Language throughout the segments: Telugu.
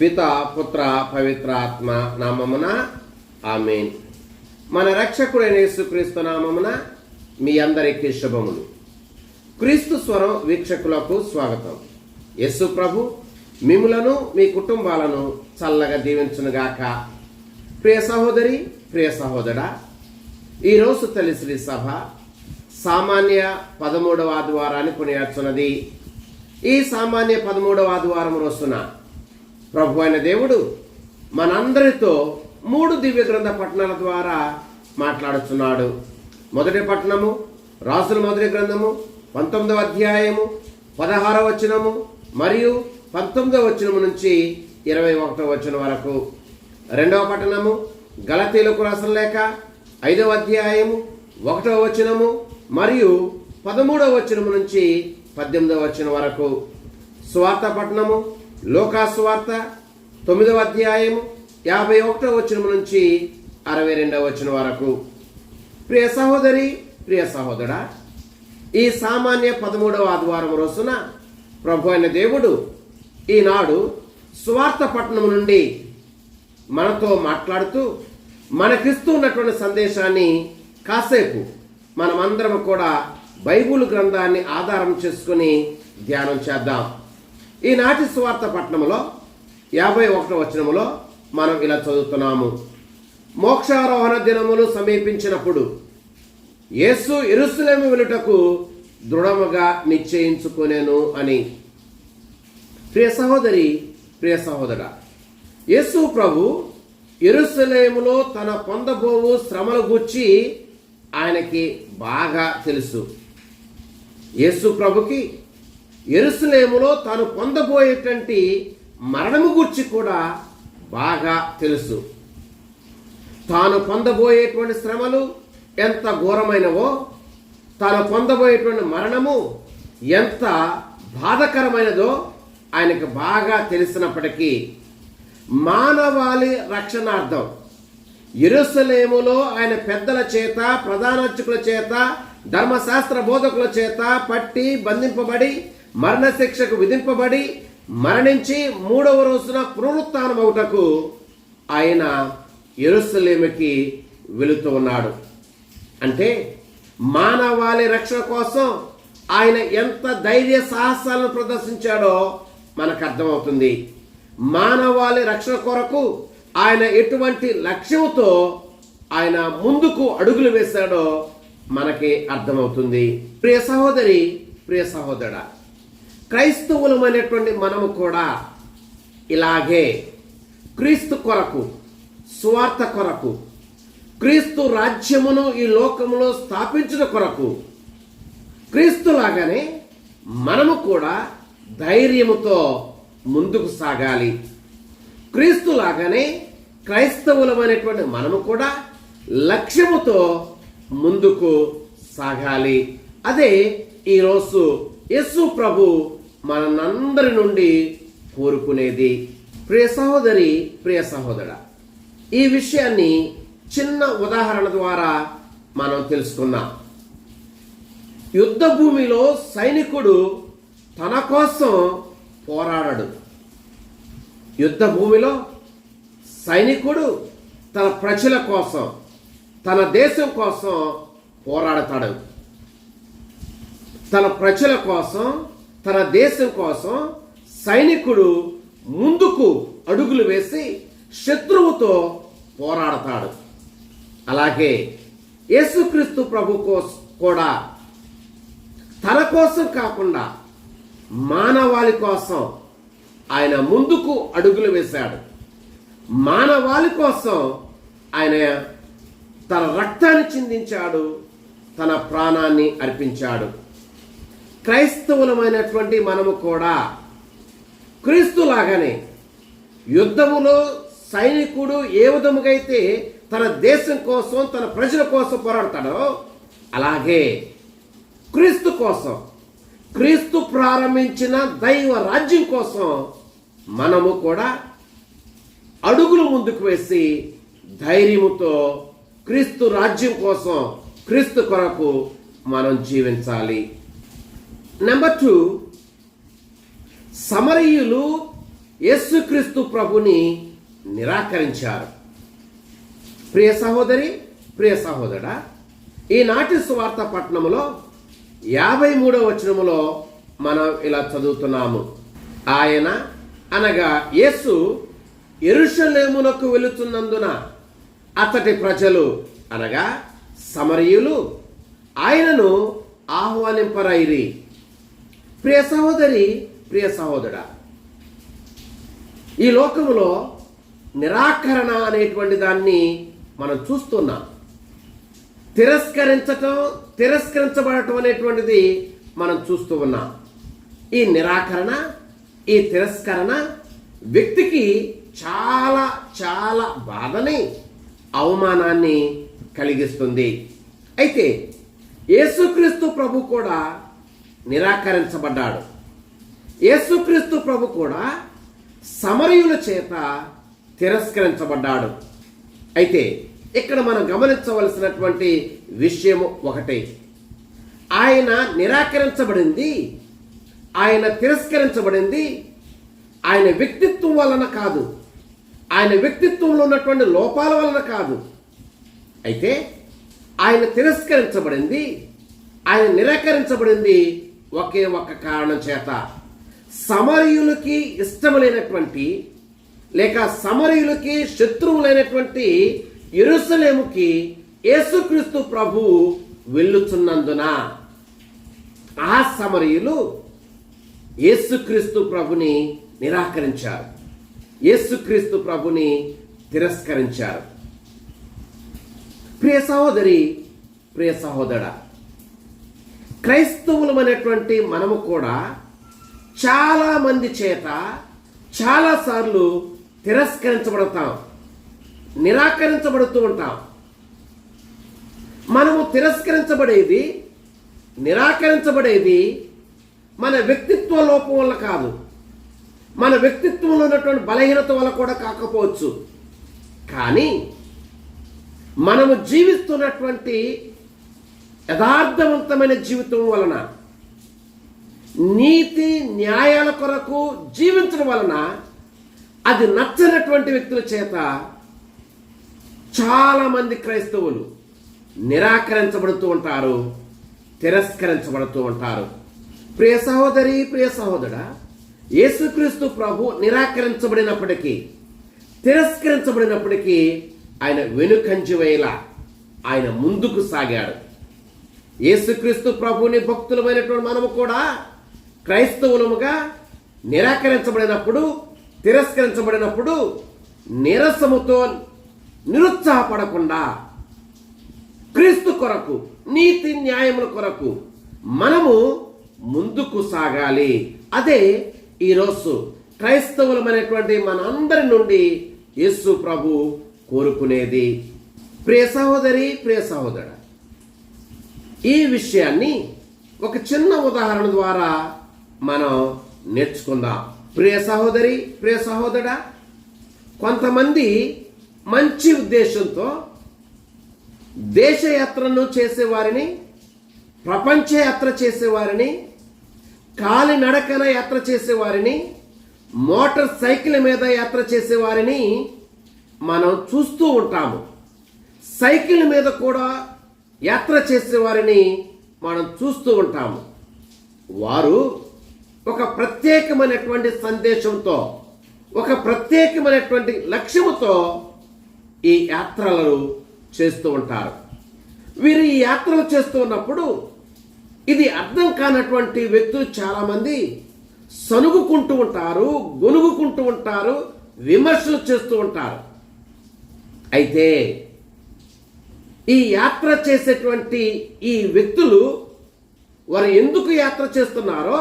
పిత పుత్ర పవిత్ర ఆత్మ నామమున ఆమెన్. మన రక్షకుడైన యేసుక్రీస్తు నామమున మీ అందరికీ శుభములు. క్రీస్తు స్వరం వీక్షకులకు స్వాగతం. యస్సు ప్రభు మిములను మీ కుటుంబాలను చల్లగా దీవించునుగాక. ప్రియ సహోదరి ప్రియ సహోదరా ఈరోజు తెలిసిన సభ సామాన్య పదమూడవ ఆదివారాన్ని కొనియాడుచున్నది. ఈ సామాన్య పదమూడవ ఆదివారం రోజున ప్రభు అయిన దేవుడు మనందరితో మూడు దివ్య గ్రంథ పట్టణాల ద్వారా మాట్లాడుతున్నాడు. మొదటి పట్టణము రాసుల మొదటి గ్రంథము పంతొమ్మిదవ అధ్యాయము పదహారవ వచనము మరియు పంతొమ్మిదవ వచనము నుంచి ఇరవై ఒకటవ వచనం వరకు. రెండవ పట్టణము గలతీలకు రాసిన లేక ఐదవ అధ్యాయము ఒకటవ వచనము మరియు పదమూడవ వచనము నుంచి పద్దెనిమిదవ వచనం వరకు. స్వార్థ పట్టణము లోకా స్వార్థ తొమ్మిదవ అధ్యాయము యాభై ఒకటవ వచనం నుంచి అరవై రెండవ వచనం వరకు. ప్రియ సహోదరి ప్రియ సహోదరా ఈ సామాన్య పదమూడవ ఆదివారం రోజున ప్రభు అయిన దేవుడు ఈనాడు స్వార్థ పట్టణం నుండి మనతో మాట్లాడుతూ మనకిస్తూ ఉన్నటువంటి సందేశాన్ని కాసేపు మనమందరం కూడా బైబుల్ గ్రంథాన్ని ఆధారం చేసుకుని ధ్యానం చేద్దాం. ఈనాటి సువార్త పట్టణంలో యాభై ఒకటో వచనములో మనం ఇలా చదువుతున్నాము. మోక్షారోహణ దినములు సమీపించినప్పుడు యేసు ఎరుసలేము వెలుటకు దృఢముగా నిశ్చయించుకునేను అని. ప్రియ సహోదరి ప్రియ సహోదర యేసు ప్రభు ఎరుసలేములో తన పొందబోవు శ్రమల గూర్చి ఆయనకి బాగా తెలుసు. యేసు ప్రభుకి ఎరుసలేములో తాను పొందబోయేటువంటి మరణము గురించి కూడా బాగా తెలుసు. తాను పొందబోయేటువంటి శ్రమలు ఎంత ఘోరమైనవో తాను పొందబోయేటువంటి మరణము ఎంత బాధకరమైనదో ఆయనకు బాగా తెలిసినప్పటికీ మానవాళి రక్షణార్థం. ఎరుసలేములో ఆయన పెద్దల చేత ప్రధానార్చకుల చేత ధర్మశాస్త్ర బోధకుల చేత పట్టి బంధింపబడి మరణశిక్షకు విధింపబడి మరణించి మూడవ రోజున పునరుత్థానం అవుటకు ఆయన ఎరుసలేమికి వెళుతూ ఉన్నాడు. అంటే మానవాళి రక్షణ కోసం ఆయన ఎంత ధైర్య సాహసాలను ప్రదర్శించాడో మనకు అర్థమవుతుంది. మానవాళి రక్షణ కొరకు ఆయన ఎటువంటి లక్ష్యంతో ఆయన ముందుకు అడుగులు వేశాడో మనకి అర్థమవుతుంది. ప్రియ సహోదరి ప్రియ క్రైస్తవులం క్రైస్తవులమైనటువంటి మనము కూడా ఇలాగే క్రీస్తు కొరకు స్వార్థ కొరకు క్రీస్తు రాజ్యమును ఈ లోకములో స్థాపించిన కొరకు క్రీస్తులాగానే మనము కూడా ధైర్యముతో ముందుకు సాగాలి. క్రీస్తులాగానే క్రైస్తవులమైనటువంటి మనము కూడా లక్ష్యముతో ముందుకు సాగాలి. అదే ఈరోజు యేసు ప్రభు మనందరి నుండి కోరుకునేది. ప్రియ సహోదరి ప్రియ సహోదర ఈ విషయాన్ని చిన్న ఉదాహరణ ద్వారా మనం తెలుసుకుందాం. యుద్ధ భూమిలో సైనికుడు తన కోసం పోరాడడు. యుద్ధ భూమిలో సైనికుడు తన ప్రజల కోసం తన దేశం కోసం పోరాడతాడు. తన ప్రజల కోసం తన దేశం కోసం సైనికుడు ముందుకు అడుగులు వేసి శత్రువుతో పోరాడతాడు. అలాగే యేసుక్రీస్తు ప్రభు కూడా తన కోసం కాకుండా మానవాళి కోసం ఆయన ముందుకు అడుగులు వేశాడు. మానవాళి కోసం ఆయన తన రక్తాన్ని చిందించాడు తన ప్రాణాన్ని అర్పించాడు. క్రైస్తవులమైనటువంటి మనము కూడా క్రీస్తులాగానే యుద్ధములో సైనికుడు ఏ విధముగైతే తన దేశం కోసం తన ప్రజల కోసం పోరాడతాడో అలాగే క్రీస్తు కోసం క్రీస్తు ప్రారంభించిన దైవ రాజ్యం కోసం మనము కూడా అడుగులు ముందుకు వేసి ధైర్యముతో క్రీస్తు రాజ్యం కోసం క్రీస్తు కొరకు మనం జీవించాలి. నెంబర్ టూ సమరయులు యేసుక్రీస్తు ప్రభుని నిరాకరించారు. ప్రియ సహోదరి ప్రియ సహోదరా ఈనాటి స్వార్థ పట్టణములో యాభై మూడవ వచనములో మనం ఇలా చదువుతున్నాము. ఆయన అనగా యేసు ఎరుషలేమునకు వెళుతున్నందున అతటి ప్రజలు అనగా సమరయులు ఆయనను ఆహ్వానింపరైరి ప్రియ సహోదరి ప్రియ సహోదరా ఈ లోకంలో నిరాకరణ అనేటువంటి దాన్ని మనం చూస్తున్నాం. తిరస్కరించటం తిరస్కరించబడటం అనేటువంటిది మనం చూస్తూ ఉన్నాం. ఈ నిరాకరణ ఈ తిరస్కరణ వ్యక్తికి చాలా చాలా బాధని అవమానాన్ని కలిగిస్తుంది. అయితే యేసుక్రీస్తు ప్రభు కూడా నిరాకరించబడ్డాడు. యేసుక్రీస్తు ప్రభు కూడా సమరయుల చేత తిరస్కరించబడ్డాడు. అయితే ఇక్కడ మనం గమనించవలసినటువంటి విషయము ఒకటే. ఆయన నిరాకరించబడింది ఆయన తిరస్కరించబడింది ఆయన వ్యక్తిత్వం వలన కాదు. ఆయన వ్యక్తిత్వంలో ఉన్నటువంటి లోపాల వలన కాదు. అయితే ఆయన తిరస్కరించబడింది ఆయన నిరాకరించబడింది ఒకే ఒక్క కారణం చేత. సమరయులకి ఇష్టములైనటువంటి లేక సమరయులకి శత్రువులైనటువంటి ఎరుసలేముకి యేసుక్రీస్తు ప్రభు వెళ్ళుచున్నందున ఆ సమరయులు యేసుక్రీస్తు ప్రభుని నిరాకరించారు. యేసుక్రీస్తు ప్రభుని తిరస్కరించారు. ప్రియ సహోదరి ప్రియ సహోదర క్రైస్తవులమైనటువంటి మనము కూడా చాలా మంది చేత చాలాసార్లు తిరస్కరించబడతాం నిరాకరించబడుతూ ఉంటాం. మనము తిరస్కరించబడేది నిరాకరించబడేది మన వ్యక్తిత్వ లోపం వల్ల కాదు. మన వ్యక్తిత్వంలో ఉన్నటువంటి బలహీనత వల్ల కూడా కాకపోవచ్చు. కానీ మనము జీవిస్తున్నటువంటి యథార్థవంతమైన జీవితం వలన నీతి న్యాయాల కొరకు జీవించడం వలన అది నచ్చనటువంటి వ్యక్తుల చేత చాలామంది క్రైస్తవులు నిరాకరించబడుతూ ఉంటారు తిరస్కరించబడుతూ ఉంటారు. ప్రియ సహోదరి ప్రియ సహోదరా యేసుక్రీస్తు ప్రభు నిరాకరించబడినప్పటికీ తిరస్కరించబడినప్పటికీ ఆయన వెనుకంజి ఆయన ముందుకు సాగాడు. యేసుక్రీస్తు ప్రభుని భక్తులమైనటువంటి మనము కూడా క్రైస్తవులముగా నిరాకరించబడినప్పుడు తిరస్కరించబడినప్పుడు నిరసముతో నిరుత్సాహపడకుండా క్రీస్తు కొరకు నీతి న్యాయముల కొరకు మనము ముందుకు సాగాలి. అదే ఈరోజు క్రైస్తవులమైనటువంటి మనందరి నుండి యేసు ప్రభు కోరుకునేది ప్రియ సహోదరి ప్రియ సహోదర ఈ విషయాన్ని ఒక చిన్న ఉదాహరణ ద్వారా మనం నేర్చుకుందాం. ప్రియ సహోదరి ప్రియ సహోదర కొంతమంది మంచి ఉద్దేశంతో దేశయాత్రను చేసేవారిని ప్రపంచ యాత్ర చేసేవారిని కాలినడకన యాత్ర చేసేవారిని మోటార్ సైకిల్ మీద యాత్ర చేసేవారిని మనం చూస్తూ ఉంటాము. సైకిల్ మీద కూడా యాత్ర చేసేవారిని మనం చూస్తూ ఉంటాము. వారు ఒక ప్రత్యేకమైనటువంటి సందేశంతో ఒక ప్రత్యేకమైనటువంటి లక్ష్యముతో ఈ యాత్రలను చేస్తూ ఉంటారు. వీరు ఈ యాత్రలు చేస్తూ ఉన్నప్పుడు ఇది అర్థం కానటువంటి వ్యక్తులు చాలామంది సనుగుకుంటూ ఉంటారు గొనుగుకుంటూ ఉంటారు విమర్శలు చేస్తూ ఉంటారు. అయితే ఈ యాత్ర చేసేటువంటి ఈ వ్యక్తులు వారు ఎందుకు యాత్ర చేస్తున్నారో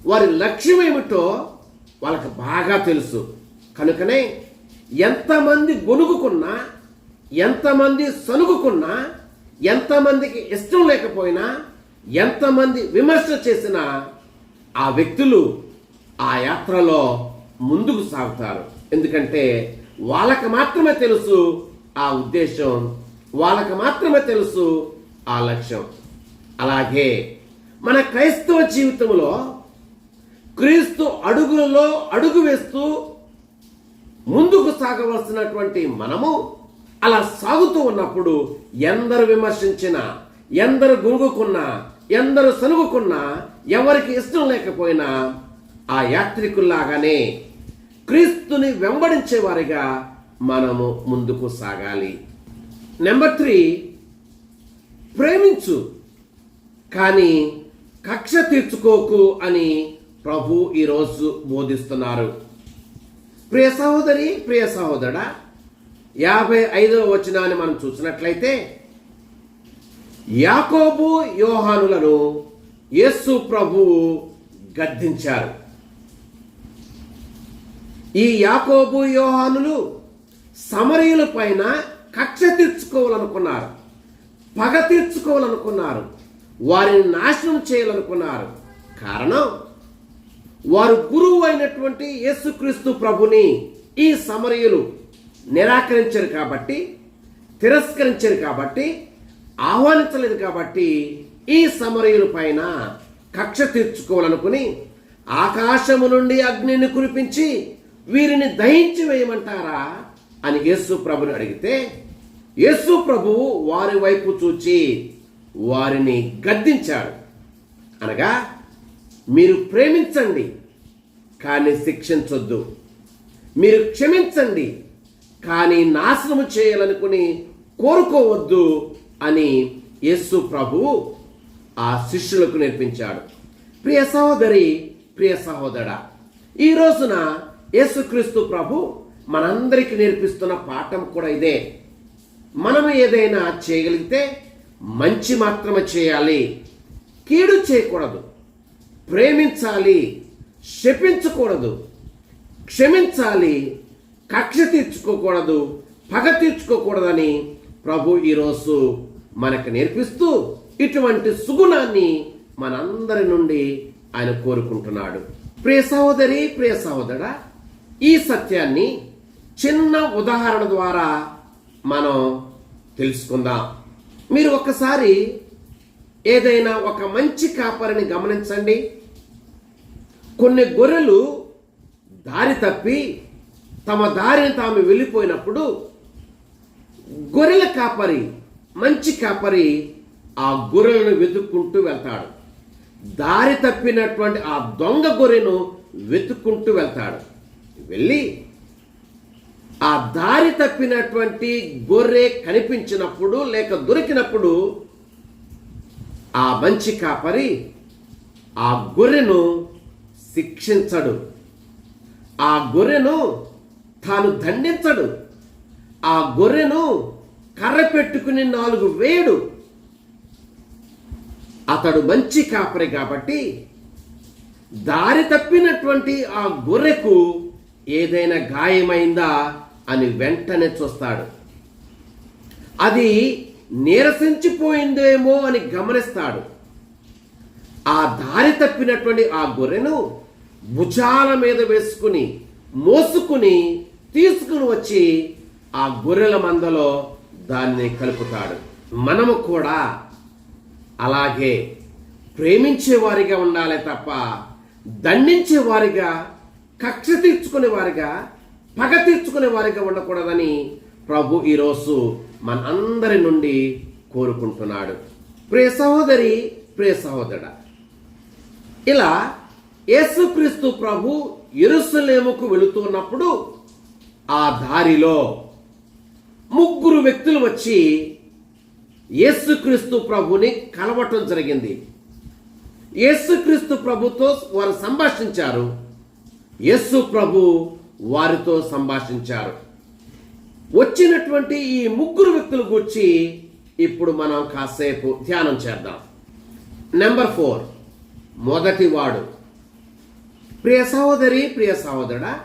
వారి లక్ష్యం ఏమిటో వాళ్ళకి బాగా తెలుసు. కనుకనే ఎంతమంది గొనుగుకున్నా ఎంతమంది సనుగుకున్నా ఎంతమందికి ఇష్టం లేకపోయినా ఎంతమంది విమర్శ చేసినా ఆ వ్యక్తులు ఆ యాత్రలో ముందుకు సాగుతారు. ఎందుకంటే వాళ్ళకి మాత్రమే తెలుసు ఆ ఉద్దేశం వాళ్ళకి మాత్రమే తెలుసు ఆ లక్ష్యం. అలాగే మన క్రైస్తవ జీవితంలో క్రీస్తు అడుగులలో అడుగు వేస్తూ ముందుకు సాగవలసినటువంటి మనము అలా సాగుతూ ఉన్నప్పుడు ఎందరు విమర్శించినా ఎందరు గురుగుకున్నా ఎందరు సనుగుకున్నా ఎవరికి ఇష్టం లేకపోయినా ఆ యాత్రికుల్లాగానే క్రీస్తుని వెంబడించే వారిగా మనము ముందుకు సాగాలి. నెంబర్ త్రీ ప్రేమించు. కానీ కక్ష తీర్చుకోకు అని ప్రభు ఈరోజు బోధిస్తున్నారు. ప్రియ సహోదరి ప్రియ సహోదరా యాభై ఐదవ వచనాన్ని మనం చూసినట్లయితే యాకోబు యోహానులను యేసు ప్రభువు గద్దించారు. ఈ యాకోబు యోహానులు సమరయుల పైన కక్ష తీర్చుకోవాలనుకున్నారు. పగ తీర్చుకోవాలనుకున్నారు. వారిని నాశనం చేయాలనుకున్నారు. కారణం వారు గురువు అయినటువంటి యేసుక్రీస్తు ప్రభుని ఈ సమరయులు నిరాకరించారు కాబట్టి తిరస్కరించారు కాబట్టి ఆహ్వానించలేదు కాబట్టి ఈ సమరయుల పైన కక్ష తీర్చుకోవాలనుకుని ఆకాశము నుండి అగ్నిని కురిపించి వీరిని దహించి వేయమంటారా అని యేసు ప్రభుని అడిగితే యేసు ప్రభువు వారి వైపు చూచి వారిని గద్దించాడు. అనగా మీరు ప్రేమించండి కానీ శిక్షించొద్దు. మీరు క్షమించండి కానీ నాశనము చేయాలనుకుని కోరుకోవద్దు అని యేసు ప్రభువు ఆ శిష్యులకు నేర్పించాడు. ప్రియ సహోదరి ప్రియ సహోదరా ఈ రోజున యేసుక్రీస్తు ప్రభు మనందరికి నేర్పిస్తున్న పాఠం కూడా ఇదే. మనం ఏదైనా చేయగలిగితే మంచి మాత్రమే చేయాలి. కీడు చేయకూడదు. ప్రేమించాలి. శపించకూడదు. క్షమించాలి. కక్ష తీర్చుకోకూడదు. పగ తీర్చుకోకూడదని ప్రభు ఈరోజు మనకు నేర్పిస్తూ ఇటువంటి సుగుణాన్ని మనందరి నుండి ఆయన కోరుకుంటున్నాడు. ప్రియ సహోదరి ప్రియ సహోదరా ఈ సత్యాన్ని చిన్న ఉదాహరణ ద్వారా మనం తెలుసుకుందాం. మీరు ఒకసారి ఏదైనా ఒక మంచి కాపరిని గమనించండి. కొన్ని గొర్రెలు దారి తప్పి తమ దారిని తాము వెళ్ళిపోయినప్పుడు గొర్రెల కాపరి మంచి కాపరి ఆ గొర్రెలను వెతుక్కుంటూ వెళ్తాడు. దారి తప్పినటువంటి ఆ దొంగ గొర్రెను వెతుక్కుంటూ వెళ్తాడు. వెళ్ళి ఆ దారి తప్పినటువంటి గొర్రె కనిపించినప్పుడు లేక దొరికినప్పుడు ఆ మంచి కాపరి ఆ గొర్రెను శిక్షించడు. ఆ గొర్రెను తాను దండించడు. ఆ గొర్రెను కర్ర పెట్టుకుని నాలుగు వేడు. అతడు మంచి కాపరి కాబట్టి దారి తప్పినటువంటి ఆ గొర్రెకు ఏదైనా గాయమైందా అని వెంటనే చూస్తాడు. అది నీరసించిపోయిందేమో అని గమనిస్తాడు. ఆ దారి తప్పినటువంటి ఆ గొర్రెను భుజాల మీద వేసుకుని మోసుకుని తీసుకుని వచ్చి ఆ గొర్రెల మందలో దాన్ని కలుపుతాడు. మనము కూడా అలాగే ప్రేమించేవారిగా ఉండాలి తప్ప దండించే వారిగా కక్ష తీర్చుకునే వారిగా పగ తీర్చుకునే వారిగా ఉండకూడదని ప్రభు ఈరోజు మనందరి నుండి కోరుకుంటున్నాడు. ప్రియ సహోదరి ప్రియ సహోదరుడ ఇలా యేసుక్రీస్తు ప్రభు ఎరుసలేముకు వెళుతున్నప్పుడు ఆ దారిలో ముగ్గురు వ్యక్తులు వచ్చి యేసుక్రీస్తు ప్రభుని కలవటం జరిగింది. యేసుక్రీస్తు ప్రభుతో వారు సంభాషించారు. యేసు ప్రభు వారితో సంభాషించారు. వచ్చినటువంటి ఈ ముగ్గురు వ్యక్తుల గురించి ఇప్పుడు మనం కాసేపు ధ్యానం చేద్దాం. Number four. మొదటివాడు ప్రియ సహోదరి ప్రియ సహోదరుడా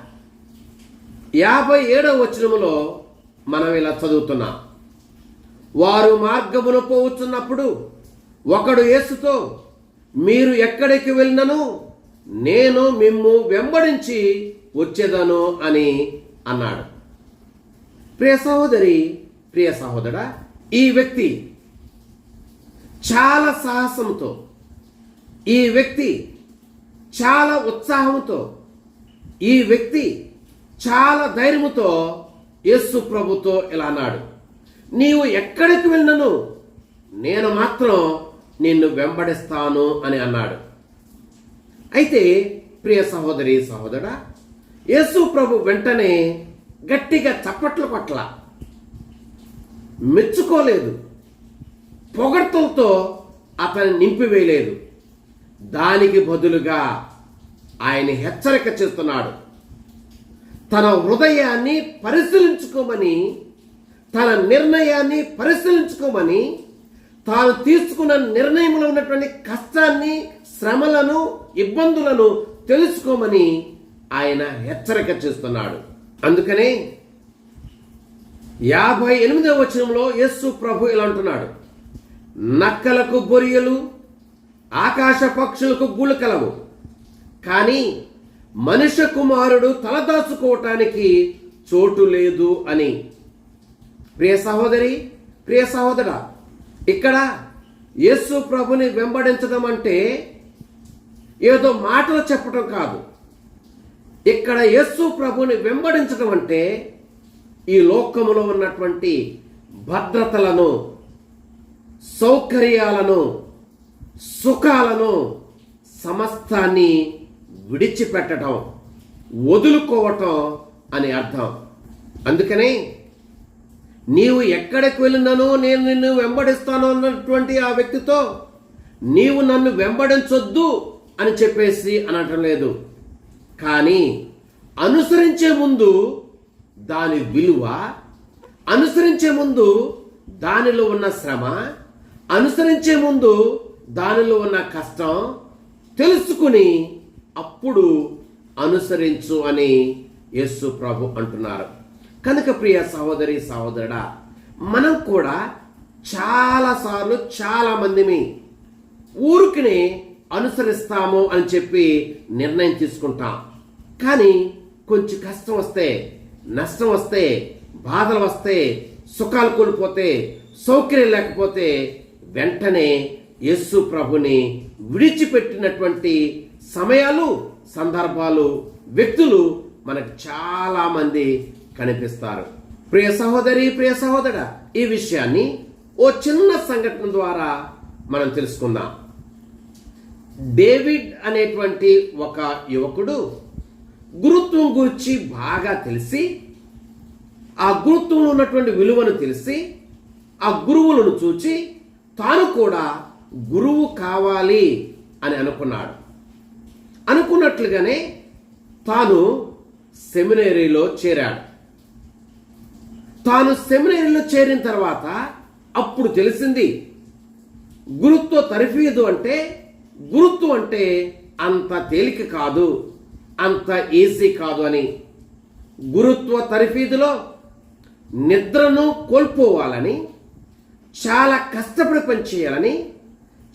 యాభై ఏడవ వచనములో మనం ఇలా చదువుతున్నాం. వారు మార్గమును పోవచ్చున్నప్పుడు ఒకడు యేసుతో మీరు ఎక్కడికి వెళ్ళినను? నేను మిమ్ము వెంబడించి వచ్చేదను అని అన్నాడు. ప్రియ సహోదరి ప్రియ సహోదరా ఈ వ్యక్తి చాలా సాహసంతో ఈ వ్యక్తి చాలా ఉత్సాహంతో ఈ వ్యక్తి చాలా ధైర్యముతో యేసు ప్రభుతో ఇలా అన్నాడు. నీవు ఎక్కడికి వెళ్ళను నేను మాత్రం నిన్ను వెంబడిస్తాను అని అన్నాడు. అయితే ప్రియ సహోదరి సహోదరా యేసు ప్రభు వెంటనే గట్టిగా చప్పట్ల పట్ల మెచ్చుకోలేదు. పొగడ్తలతో అతన్ని నింపివేయలేదు. దానికి బదులుగా ఆయన హెచ్చరిక చేస్తున్నాడు. తన హృదయాన్ని పరిశీలించుకోమని తన నిర్ణయాన్ని పరిశీలించుకోమని తాను తీసుకున్న నిర్ణయంలో ఉన్నటువంటి కష్టాన్ని శ్రమలను ఇబ్బందులను తెలుసుకోమని ఆయన హెచ్చరిక చేస్తున్నాడు. అందుకనే యాభై ఎనిమిదవ వచనంలో యస్సు ప్రభు ఇలా అంటున్నాడు. నక్కలకు బొరియలు ఆకాశ పక్షులకు గూళ్ళు కలవు. కానీ మనుష్య కుమారుడు తలదాచుకోవటానికి చోటు లేదు అని. ప్రియ సహోదరి ప్రియ సహోదర ఇక్కడ యేసు ప్రభుని వెంబడించడం అంటే ఏదో మాటలు చెప్పటం కాదు. ఇక్కడ యేసు ప్రభుని వెంబడించడం అంటే ఈ లోకములో ఉన్నటువంటి భద్రతలను సౌకర్యాలను సుఖాలను సమస్తాన్ని విడిచిపెట్టడం వదులుకోవటం అని అర్థం. అందుకని నీవు ఎక్కడికి వెళ్ళినను నేను నిన్ను వెంబడిస్తాను అన్నటువంటి ఆ వ్యక్తితో నీవు నన్ను వెంబడించొద్దు అని చెప్పేసి అనటం లేదు. కానీ అనుసరించే ముందు దాని విలువ అనుసరించే ముందు దానిలో ఉన్న శ్రమ అనుసరించే ముందు దానిలో ఉన్న కష్టం తెలుసుకుని అప్పుడు అనుసరించు అని యేసు ప్రభు అంటున్నారు. కనుక ప్రియ సహోదరి సహోదరుడా మనం కూడా చాలాసార్లు చాలా మందిని ఊరికినే అనుసరిస్తాము అని చెప్పి నిర్ణయం తీసుకుంటాం. కానీ కొంచెం కష్టం వస్తే నష్టం వస్తే బాధలు వస్తే సుఖాలు కోల్పోతే సౌకర్యం లేకపోతే వెంటనే యేసు ప్రభుని విడిచిపెట్టినటువంటి సమయాలు సందర్భాలు వ్యక్తులు మనకు చాలామంది కనిపిస్తారు. ప్రియ సహోదరి ప్రియ సహోదర ఈ విషయాన్ని ఓ చిన్న సంఘటన ద్వారా మనం తెలుసుకుందాం. డేవిడ్ అనేటువంటి ఒక యువకుడు గురుత్వం గురించి బాగా తెలిసి ఆ గురుత్వంలో ఉన్నటువంటి విలువను తెలిసి ఆ గురువులను చూచి తాను కూడా గురువు కావాలి అని అనుకున్నాడు. అనుకున్నట్లుగానే తాను సెమినరీలో చేరాడు. తాను సెమినరీలో చేరిన తర్వాత అప్పుడు తెలిసింది గురుత్వ తరఫీదు అంటే గురుత్వం అంటే అంత తేలిక కాదు అంత ఈజీ కాదు అని. గురుత్వ తరఫీదులో నిద్రను కోల్పోవాలని చాలా కష్టపడి పనిచేయాలని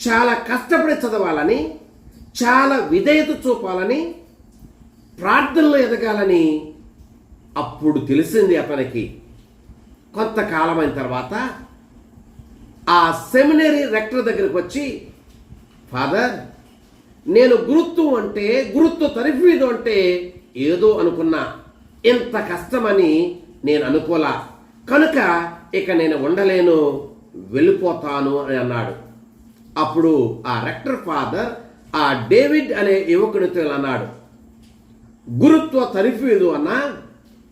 చాలా కష్టపడి చదవాలని చాలా విధేయత చూపాలని ప్రార్థనలో ఎదగాలని అప్పుడు తెలిసింది అతనికి. కొంతకాలం అయిన తర్వాత ఆ సెమినరీ రెక్టర్ దగ్గరికి వచ్చి ఫాదర్ నేను గురుత్వం అంటే గురుత్వ తరిఫీదు అంటే ఏదో అనుకున్నా. ఇంత కష్టమని నేను అనుకోలా. కనుక ఇక నేను ఉండలేను వెళ్ళిపోతాను అని అన్నాడు. అప్పుడు ఆ రెక్టర్ ఫాదర్ ఆ డేవిడ్ అనే యువకునితో అన్నాడు గురుత్వ తరిఫీదు అన్నా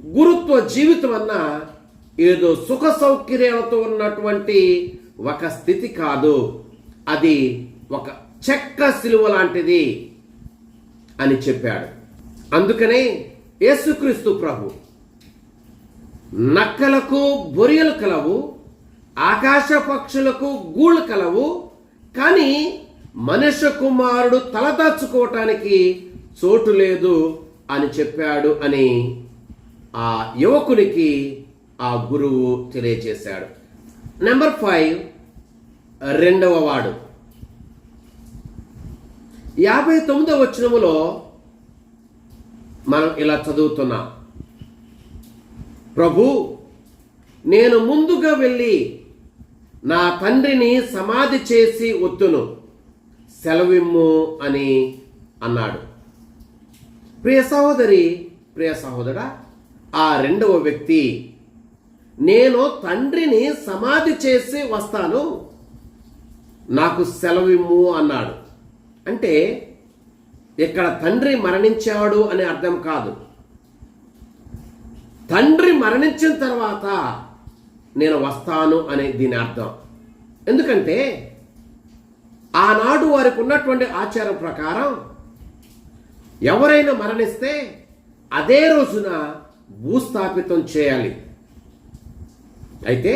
గురుత్వ జీవితం అన్నా ఏదో సుఖ సౌకర్యాలతో ఉన్నటువంటి ఒక స్థితి కాదు. అది ఒక చెక్క సిలువ లాంటిది అని చెప్పాడు. అందుకనే యేసుక్రీస్తు ప్రభు నక్కలకు బొరియలు కలవు ఆకాశ పక్షులకు గూళ్ళు కలవు కానీ మనుష్య కుమారుడు తలదాచుకోవటానికి చోటు లేదు అని చెప్పాడు అని ఆ యువకునికి ఆ గురువు తెలియజేశాడు. నెంబర్ ఫైవ్ రెండవ వాడు. యాభై తొమ్మిదవ వచనములో మనం ఇలా చదువుతున్నాం. ప్రభు నేను ముందుగా వెళ్ళి నా తండ్రిని సమాధి చేసి ఒత్తును. సెలవిమ్ము అని అన్నాడు. ప్రియ సహోదరి ప్రియ సహోదర ఆ రెండవ వ్యక్తి నేను తండ్రిని సమాధి చేసి వస్తాను. నాకు సెలవిమ్ము అన్నాడు. అంటే ఇక్కడ తండ్రి మరణించాడు అని అర్థం కాదు. తండ్రి మరణించిన తర్వాత నేను వస్తాను అనే దీని అర్థం. ఎందుకంటే ఆనాడు వారికి ఉన్నటువంటి ఆచారం ప్రకారం ఎవరైనా మరణిస్తే అదే రోజున భూస్థాపితం చేయాలి. అయితే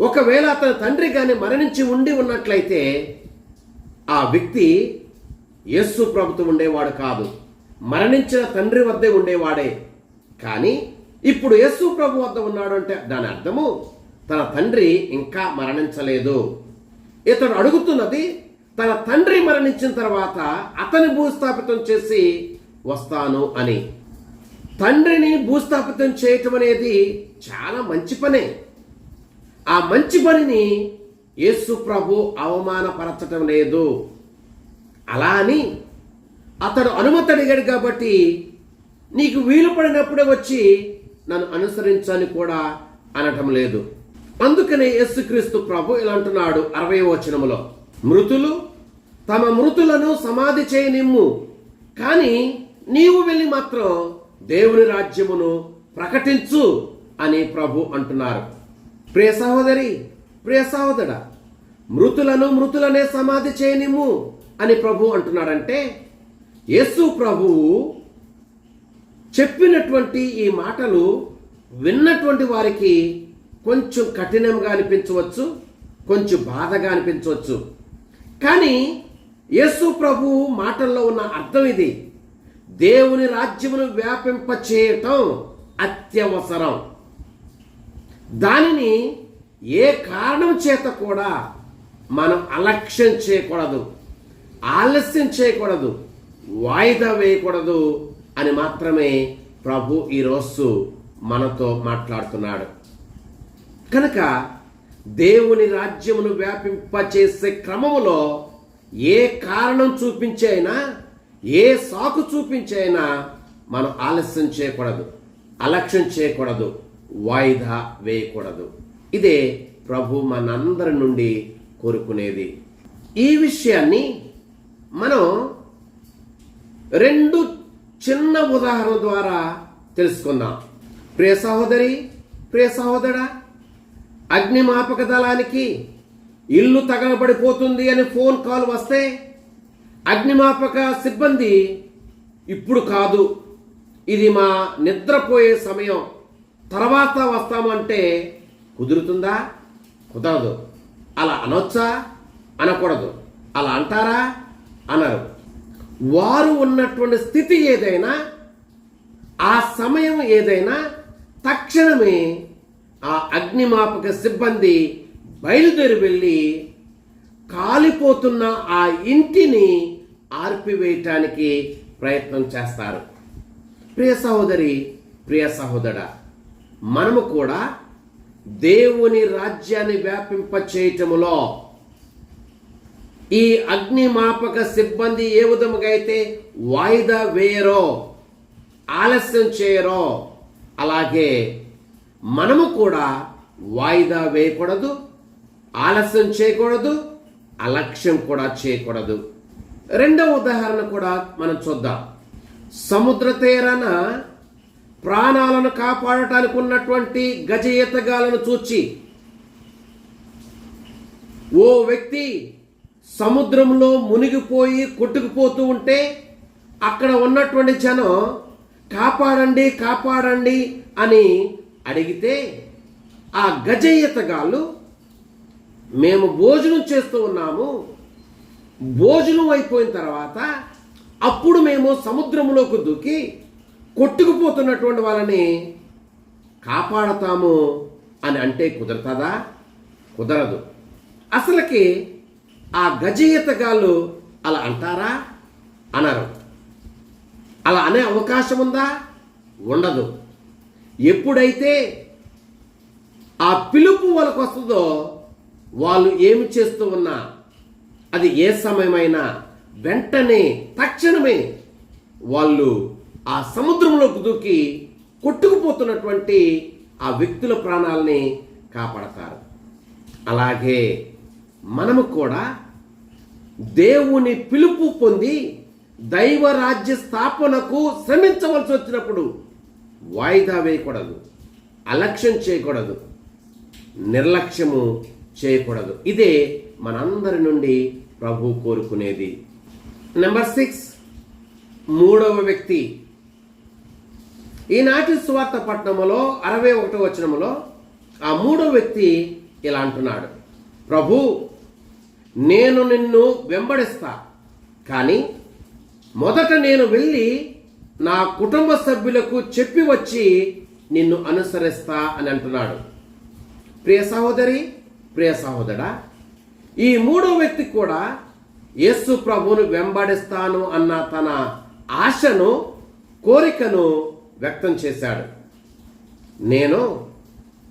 ఒకవేళ అతని తండ్రి కానీ మరణించి ఉండి ఉన్నట్లయితే ఆ వ్యక్తి యస్సు ప్రభుత్వం ఉండేవాడు కాదు. మరణించిన తండ్రి వద్దే ఉండేవాడే. కానీ ఇప్పుడు యస్సు ప్రభు వద్ద ఉన్నాడు అంటే దాని అర్థము తన తండ్రి ఇంకా మరణించలేదు. ఇతడు అడుగుతున్నది తన తండ్రి మరణించిన తర్వాత అతని భూస్థాపితం చేసి వస్తాను అని. తండ్రిని భూస్థాపితం చేయటం అనేది చాలా మంచి పనే. ఆ మంచి పనిని యేసు ప్రభు అవమానపరచటం లేదు. అలా అని అతడు అనుమతి అడిగాడు కాబట్టి నీకు వీలు పడినప్పుడే వచ్చి నన్ను అనుసరించని కూడా అనటం లేదు. అందుకనే యేసుక్రీస్తు ప్రభు ఇలా అంటున్నాడు అరవై వచనములో. మృతులు తమ మృతులను సమాధి చేయనిమ్ము కానీ నీవు వెళ్ళి మాత్రం దేవుని రాజ్యమును ప్రకటించు అని ప్రభు అంటున్నారు. ప్రియ సహోదరి ప్రియ సహోదర మృతులను మృతులనే సమాధి చేయనిమ్ము అని ప్రభు అంటున్నాడంటే యేసు ప్రభువు చెప్పినటువంటి ఈ మాటలు విన్నటువంటి వారికి కొంచెం కఠినంగా అనిపించవచ్చు కొంచెం బాధగా అనిపించవచ్చు. కానీ యేసు ప్రభు మాటల్లో ఉన్న అర్థం ఇది. దేవుని రాజ్యమును వ్యాపింప చేయటం అత్యవసరం. దానిని ఏ కారణం చేత కూడా మనం అలక్ష్యం చేయకూడదు ఆలస్యం చేయకూడదు వాయిదా వేయకూడదు అని మాత్రమే ప్రభు ఈరోజు మనతో మాట్లాడుతున్నాడు. కనుక దేవుని రాజ్యమును వ్యాపింపచేసే క్రమములో ఏ కారణం చూపించైనా ఏ సాకు చూపించైనా మనం ఆలస్యం చేయకూడదు అలక్ష్యం చేయకూడదు వాయిదా వేయకూడదు. ఇదే ప్రభు మనందరి నుండి కోరుకునేది. ఈ విషయాన్ని మనం రెండు చిన్న ఉదాహరణ ద్వారా తెలుసుకుందాం. ప్రియ సహోదరి ప్రియ సహోదరా అగ్నిమాపక దళానికి ఇల్లు తగలబడిపోతుంది అని ఫోన్ కాల్ వస్తే అగ్నిమాపక సిబ్బంది ఇప్పుడు కాదు ఇది మా నిద్రపోయే సమయం తర్వాత వస్తామంటే కుదురుతుందా? కుదరదు. అలా అనొచ్చా? అనకూడదు. అలా అంటారా? అనరు. వారు ఉన్నటువంటి స్థితి ఏదైనా ఆ సమయం ఏదైనా తక్షణమే ఆ అగ్నిమాపక సిబ్బంది బయలుదేరి వెళ్ళి కాలిపోతున్న ఆ ఇంటిని ఆర్పివేయటానికి ప్రయత్నం చేస్తారు. ప్రియ సహోదరి ప్రియ సహోదర మనము కూడా దేవుని రాజ్యాన్ని వ్యాపింప చేయటములో ఈ అగ్నిమాపక సిబ్బంది ఏ విధముగా అయితే వాయిదా వేయరో ఆలస్యం చేయరో అలాగే మనము కూడా వాయిదా వేయకూడదు ఆలస్యం చేయకూడదు అలక్ష్యం కూడా చేయకూడదు. రెండవ ఉదాహరణ కూడా మనం చూద్దాం. సముద్ర తీరాన ప్రాణాలను కాపాడటానికి ఉన్నటువంటి గజ ఈతగాలను చూచి ఓ వ్యక్తి సముద్రంలో మునిగిపోయి కొట్టుకుపోతూ ఉంటే అక్కడ ఉన్నటువంటి జనం కాపాడండి కాపాడండి అని అడిగితే ఆ గజ ఈతగాళ్ళు మేము భోజనం చేస్తూ ఉన్నాము. భోజనం అయిపోయిన తర్వాత అప్పుడు మేము సముద్రంలోకి దూకి కొట్టుకుపోతున్నటువంటి వాళ్ళని కాపాడతాము అని అంటే కుదరతదా? కుదరదు. అసలుకి ఆ గజయితగాళ్ళు అలా అంటారా? అనరు. అలా అనే అవకాశం ఉందా ఉండదు. ఎప్పుడైతే ఆ పిలుపు వాళ్ళకు వస్తుందో వాళ్ళు ఏమి చేస్తూ ఉన్నా అది ఏ సమయమైనా వెంటనే తక్షణమే వాళ్ళు ఆ సముద్రంలోకి దూకి కొట్టుకుపోతున్నటువంటి ఆ వ్యక్తుల ప్రాణాలని కాపాడతారు. అలాగే మనము కూడా దేవుని పిలుపు పొంది దైవరాజ్య స్థాపనకు శ్రమించవలసి వచ్చినప్పుడు వాయిదా వేయకూడదు. అలక్ష్యం చేయకూడదు. నిర్లక్ష్యము చేయకూడదు. ఇదే మనందరి నుండి ప్రభు కోరుకునేది. నెంబర్ సిక్స్ మూడవ వ్యక్తి. ఈనాటి సువార్త పట్టణములో అరవై ఒకటో వచనములో ఆ మూడవ వ్యక్తి ఇలా అంటున్నాడు. ప్రభు నేను నిన్ను వెంబడిస్తా. కానీ మొదట నేను వెళ్ళి నా కుటుంబ సభ్యులకు చెప్పి వచ్చి నిన్ను అనుసరిస్తా అని అంటున్నాడు. ప్రియ సహోదరి ప్రియ సహోదరా ఈ మూడో వ్యక్తి కూడా యేసు ప్రభువును వెంబడిస్తాను అన్న తన ఆశను కోరికను వ్యక్తం చేశాడు. నేను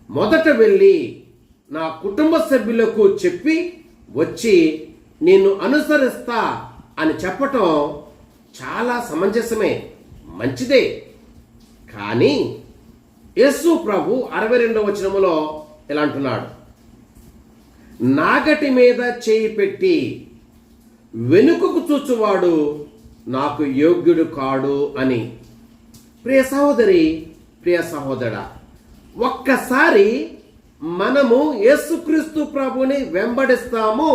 మొదట వెళ్ళి నా కుటుంబ సభ్యులకు చెప్పి వచ్చి నిన్ను అనుసరిస్తా అని చెప్పటం చాలా సమంజసమే. మంచిదే. కానీ యేసు ప్రభు అరవై రెండవ వచనములో ఇలా అంటున్నాడు? నాగటి మీద చేయి పెట్టి వెనుకకు చూచువాడు నాకు యోగ్యుడు కాడు అని. ప్రియ సహోదరి ప్రియ సహోదరు ఒక్కసారి మనము యేసుక్రీస్తు ప్రభుని వెంబడిస్తాము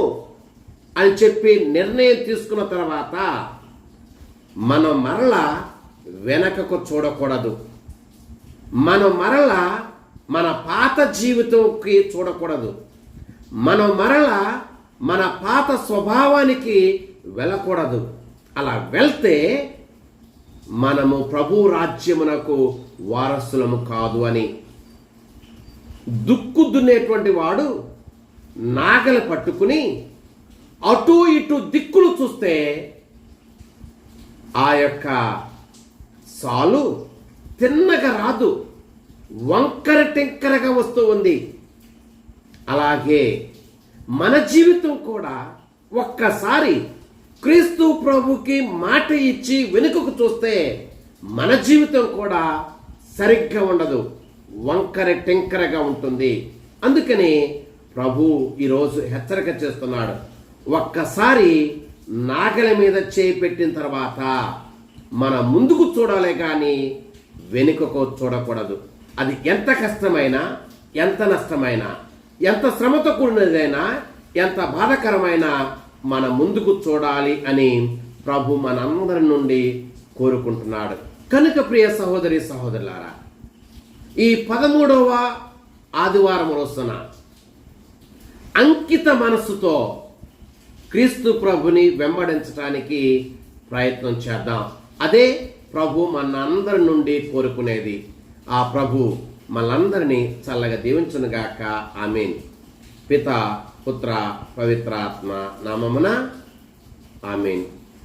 అని చెప్పి నిర్ణయం తీసుకున్న తర్వాత మనం మరలా వెనకకు చూడకూడదు. మనం మరలా మన పాత జీవితంకి చూడకూడదు. మనం మరలా మన పాత స్వభావానికి వెళ్ళకూడదు. అలా వెళ్తే మనము ప్రభు రాజ్యమునకు వారసులము కాదు అని. దుక్కు దున్నేటువంటి వాడు నాగలి పట్టుకుని అటు ఇటు దిక్కులు చూస్తే ఆ యొక్క సాలు తిన్నగా రాదు వంకర టెంకరగా వస్తూ ఉంది. అలాగే మన జీవితం కూడా ఒక్కసారి క్రీస్తు ప్రభుకి మాట ఇచ్చి వెనుకకు చూస్తే మన జీవితం కూడా సరిగ్గా ఉండదు వంకర టెంకరగా ఉంటుంది. అందుకని ప్రభు ఈరోజు హెచ్చరిక చేస్తున్నాడు. ఒక్కసారి నాగల మీద చేయి పెట్టిన తర్వాత మన ముందుకు చూడాలి కానీ వెనుకకు చూడకూడదు. అది ఎంత కష్టమైనా ఎంత నష్టమైనా ఎంత శ్రమతో కూడినదైనా ఎంత బాధకరమైనా మన ముందుకు చూడాలి అని ప్రభు మనందరి నుండి కోరుకుంటున్నాడు. కనుక ప్రియ సహోదరి సహోదరులారా ఈ పదమూడవ ఆదివారం రోజున అంకిత మనస్సుతో క్రీస్తు ప్రభుని వెంబడించడానికి ప్రయత్నం చేద్దాం. అదే ప్రభు మనందరి నుండి కోరుకునేది. ఆ ప్రభు మనందరినీ చల్లగా దీవించునుగాక. ఆమెన్. పిత పుత్ర పవిత్రాత్మ నామమున ఆమెన్.